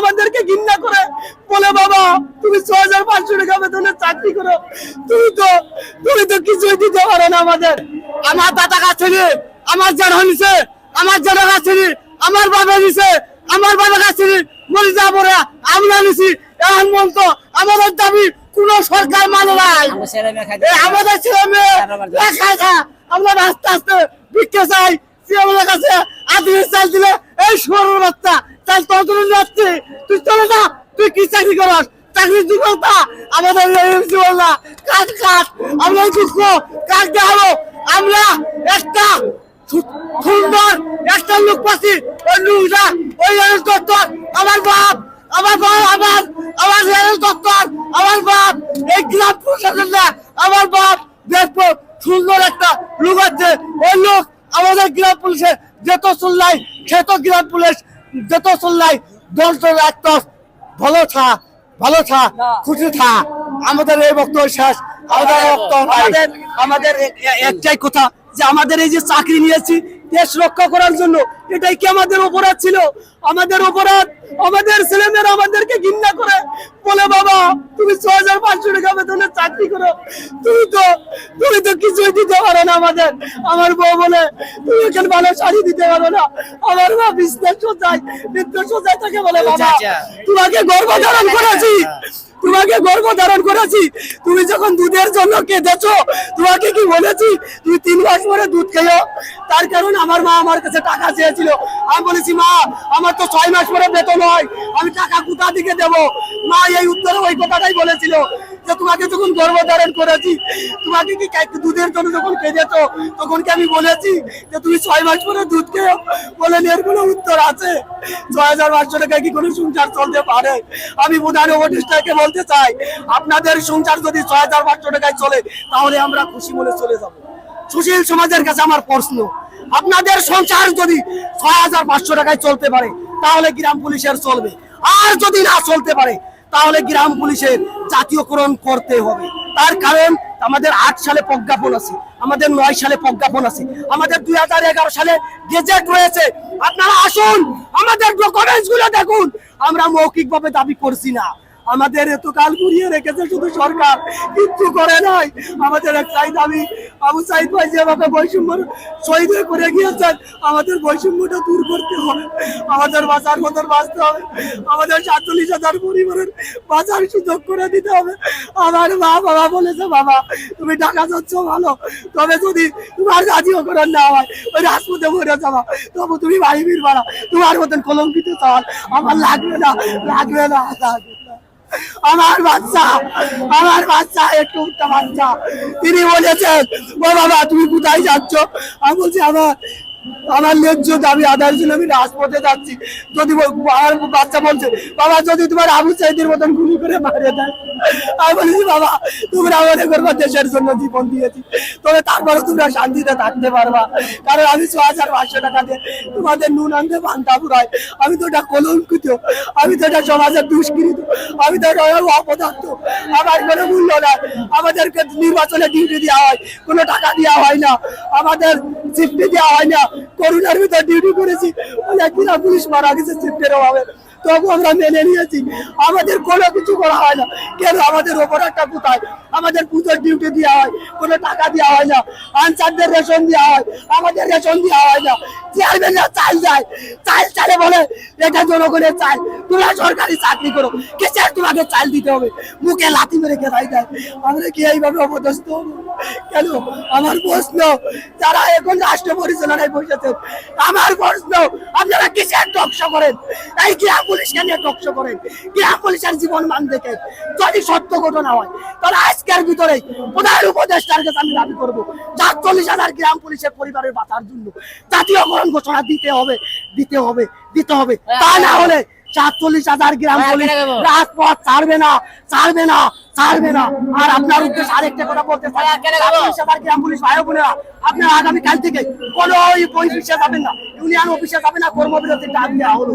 আমাদেরকে ঘৃণা করে। বলে বাবা তুমি ছ হাজার পাঁচশো টাকা বেতনে চাকরি করো। তুমি তো তুমি তো কিছুই দিতে পারো না আমাদের। আমার দাদা কাছে আমার জানা নিছে আমার জানা কাছে আমার বাবা নিছে আমার বাবা কাছে মরে রে আমরা নিছি। এখন বলতো আমাদের দাবি কোন সরকার মানে নাই। আমাদের ছেলে মেয়ে আমরা আস্তে আস্তে ভিক্ষা চাই। সিএমের কাছে আদিনের চাল দিলে এই বাচ্চা চাল তোর জন্য যাচ্ছে। তুই চলে যা, তুই কি চাকরি করাস? চাকরি দুর্বলতা আমাদের জীবন না কাজ কাজ, আমরা দুঃখ, কাজ দেখাবো। আমরা একটা সুন্দর, একটা লোক পাচ্ছি। ওই ওই দপ্তর। আমার বাপ আমার বাপ, আমার আমার রেল দপ্তর। আমার বাপ, এই গ্রাম প্রশাসনটা আমার বাপ দেখব সুন্দর একটা লোক আছে। ওই লোক আমাদের গ্রাম পুলিশে যেত চললাই সে তো গ্রাম পুলিশ। যেত চললাই দল তো ভালো থা ভালো থা খুশি থা। আমাদের এই বক্তব্য শেষ। আমাদের। আমাদের একটাই কথা যে আমাদের এই যে চাকরি নিয়েছি দেশ রক্ষা করার জন্য। এটাই কি আমাদের অপরাধ ছিল? আমাদের অপরাধ আমাদের ছেলেমেয়েরা আমাদেরকে ঘৃণা করে। বলে বাবা তুমি ছ হাজার পাঁচশো টাকা বেতনে চাকরি করো। তুমি তো তুমি তো কিছুই দিতে পারো না আমাদের। আমার বউ বলে তুমি এখানে ভালো শাড়ি দিতে পারো না। আমার মা বিজনেস সোজায় নিত্য সোজায় তাকে বলে বাবা তোমাকে গর্ব ধারণ করেছি। তোমাকে গর্ব ধারণ করেছি। তুমি যখন দুধের জন্য কেঁদেছো তোমাকে কি বলেছি? তুমি তিন মাস পরে দুধ খেলো। তার কারণে আমার মা আমার কাছে টাকা চেয়েছিল। আমি বলেছি, মা, আমার তো ছয় মাস পরে বেতন হয়, আমি টাকা কোথা থেকে দেব? মা এই উত্তরে ওই কথাটাই বলেছিল যে, তোমাকে যখন গর্ব ধারণ করেছি, তোমাকে কি দুধের জন্য যখন কেঁদেছো তখন কি আমি বলেছি যে, তুমি ছয় মাস পরে দুধ খেও বলেন, এর কোনো উত্তর আছে? ছয় হাজার পাঁচশো টাকায় কি কোনো সংসার চলতে পারে? আমি প্রধান উপদেষ্টাকে বলতে চাই, আপনাদের সংসার যদি ছয় হাজার পাঁচশো টাকায় চলে, তাহলে আমরা খুশি মনে চলে যাব। সুশীল সমাজের কাছে আমার প্রশ্ন আপনাদের সংসার যদি ছয় হাজার পাঁচশো টাকায় চলতে পারে, তাহলে গ্রাম পুলিশের চলবে। আর যদি না চলতে পারে, তাহলে গ্রাম পুলিশের জাতীয়করণ করতে হবে। তার কারণ, আমাদের আট সালে প্রজ্ঞাপন আছে, আমাদের নয় সালে প্রজ্ঞাপন আছে, আমাদের দুই হাজার এগারো সালে গেজেট রয়েছে। আপনারা আসুন, আমাদের ডকুমেন্টসগুলো দেখুন। আমরা মৌখিক ভাবে দাবি করছি না। আমাদের এত কাল ঘুরিয়ে রেখেছে শুধু সরকার, কিচ্ছু করে নাই। আমাদের একটাই দাবি আবু সাইদ ভাই যেভাবে বৈষম্য শহীদ হয়ে করে গিয়েছেন, আমাদের বৈষম্যটা দূর করতে হবে। আমাদের বাঁচার মতন বাঁচতে হবে। আমাদের সাতচল্লিশ হাজার পরিবারের বাঁচার সুযোগ করে দিতে হবে। আমার মা বাবা বলেছে, বাবা, তুমি টাকা যাচ্ছ ভালো। তবে যদি তোমার জাতীয় করার না হয়, ওই রাজপথে মরে যাবা। তবু তুমি বাড়ি ফির বাড়া তোমার মতন কলঙ্কিত চাল আমার লাগবে না লাগবে না, লাগবে আমার বাচ্চা আমার বাচ্চা, একটু উঠটা বাচ্চা তিনি বলেছেন, ও বাবা, তুমি কোথায় যাচ্ছ? আমি বলছি, আমার আমার আমি রাজপথে যাচ্ছি। যদি বাচ্চা বলছে, বাবা, যদি তোমার আবু মতন গুলি করে মারে দেয়, আমি বলেছি বাবা, তোমরা আমাদের করবা, দেশের জন্য জীবন দিয়েছি। তবে তারপরে তোমরা শান্তিতে থাকতে পারবা। কারণ আমি ছ হাজার পাঁচশো টাকা দিয়ে তোমাদের নুন আনতে পান্তা আমি তো এটা কলঙ্কিত। আমি তো এটা সমাজের দুষ্কৃত। আমি তো এটা অপদার্থ। আমার কোনো মূল্য নাই। আমাদেরকে নির্বাচনে ডিউটি দেওয়া হয়। কোনো টাকা দেওয়া হয় না। আমাদের চিফটি দেওয়া হয় না। করোনার ভিতর ডিউটি করেছি। একদিন দিন পুলিশ মারা গেছে চিত্রের অভাবে তবু আমরা মেনে নিয়েছি। আমাদের কোনো কিছু করা হয় না। কেন? আমাদের ওপর একটা কোথায় আমাদের পুজোর ডিউটি দেওয়া হয়। কোনো টাকা দেওয়া হয় না। আনসারদের রেশন দেওয়া হয়। আমাদের রেশন দেওয়া হয় না। চেয়ারম্যানরা চাল যায় চাল চালে বলে, এটা জনগণের চাল। তোমরা সরকারি চাকরি করো। কিসের তোমাকে চাল দিতে হবে? মুখে লাথি মেরে খেলাই দেয়। আমরা কি এইভাবে অপদস্থ? কেন? আমার প্রশ্ন, যারা এখন রাষ্ট্র পরিচালনায় বসেছেন, আমার প্রশ্ন, আপনারা কিসের টকশো করেন? এই গ্রাম পুলিশকে নিয়ে টকশো করেন গ্রাম পুলিশের জীবন মান দেখে? যদি সত্য ঘটনা হয় তাহলে আজকের ভিতরে প্রধান উপদেষ্টার কাছে আমি দাবি করব সাতচল্লিশ হাজার গ্রাম পুলিশের পরিবারের বাঁচার জন্য। জাতীয়করণ ঘোষণা দিতে হবে দিতে হবে দিতে হবে। তা না হলে সাতচল্লিশ হাজার গ্রাম হ্যাঁ, পুলিশ রাজপথ ছাড়বে না ছাড়বে না ছাড়বে না। আর আপনার উদ্দেশ্যে আরেকটা কথা বলতে চাই। হ্যাঁ, সাতচল্লিশ হাজার গ্রাম পুলিশ ভাই বোনেরা আপনারা আগামী কাল থেকে কোনো ওই অফিসে যাবেন না ইউনিয়ন অফিসে যাবেন না কর্মবিরতির ডাক দেওয়া হলো।